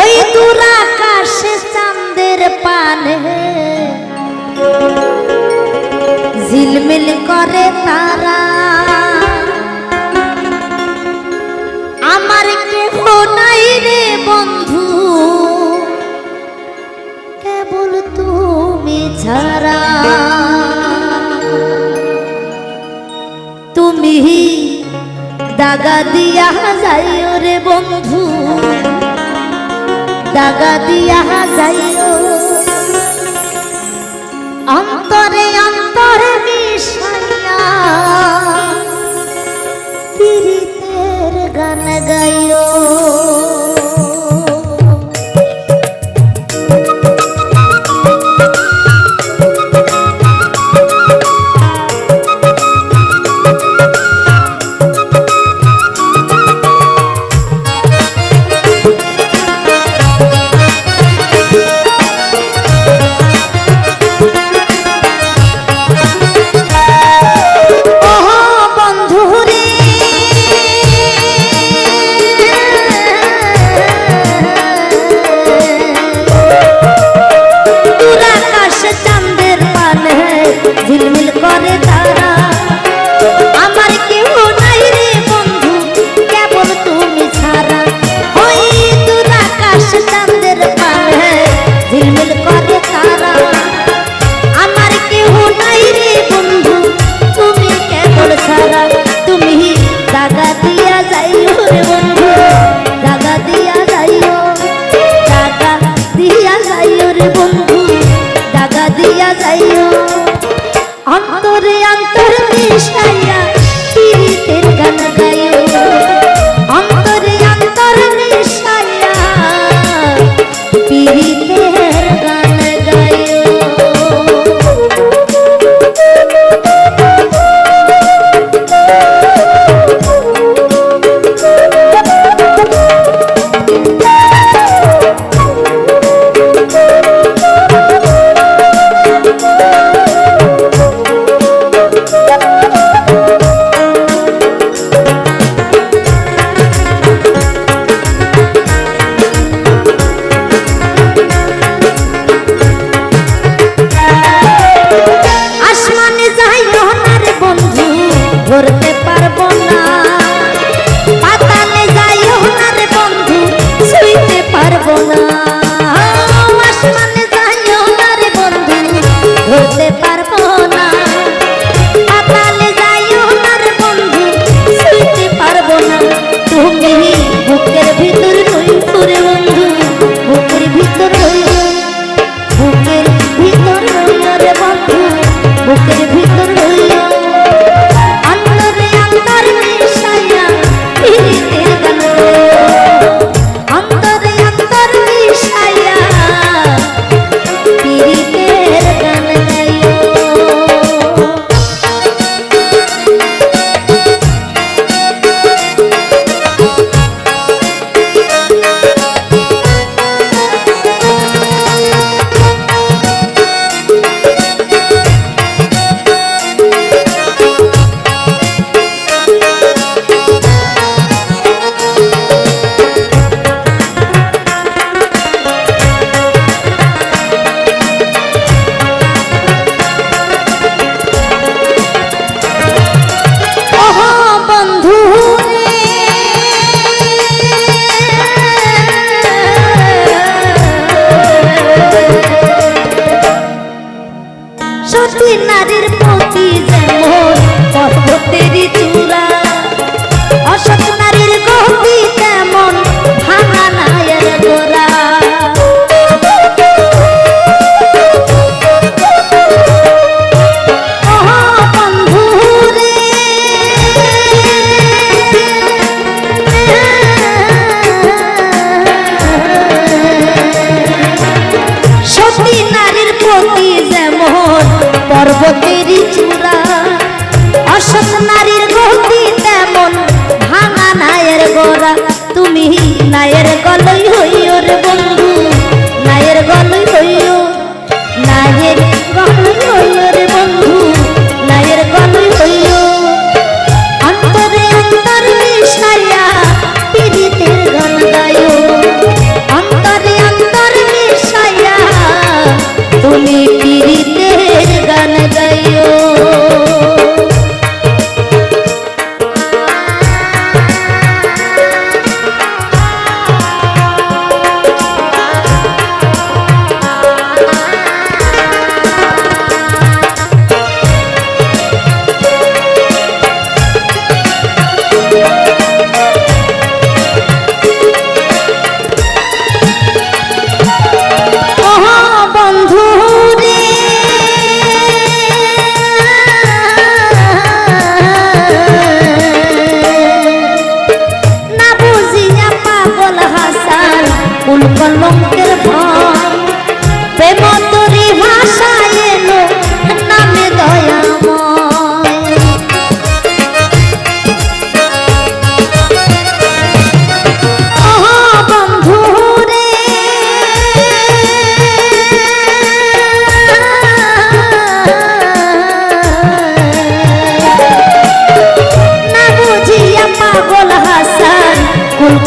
ওই দুরাকাশে চাঁদের পানে। ঝিলমিল করে তারা। আমার কেহ নাই রে বন্ধু, কেবল তুমি ছাড়া। তুমি দাগা দিয়া যাইও রে বন্ধু দাগা দিয়া যাই ঝিলমিল করে তুমি নায়ের কলই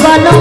बलम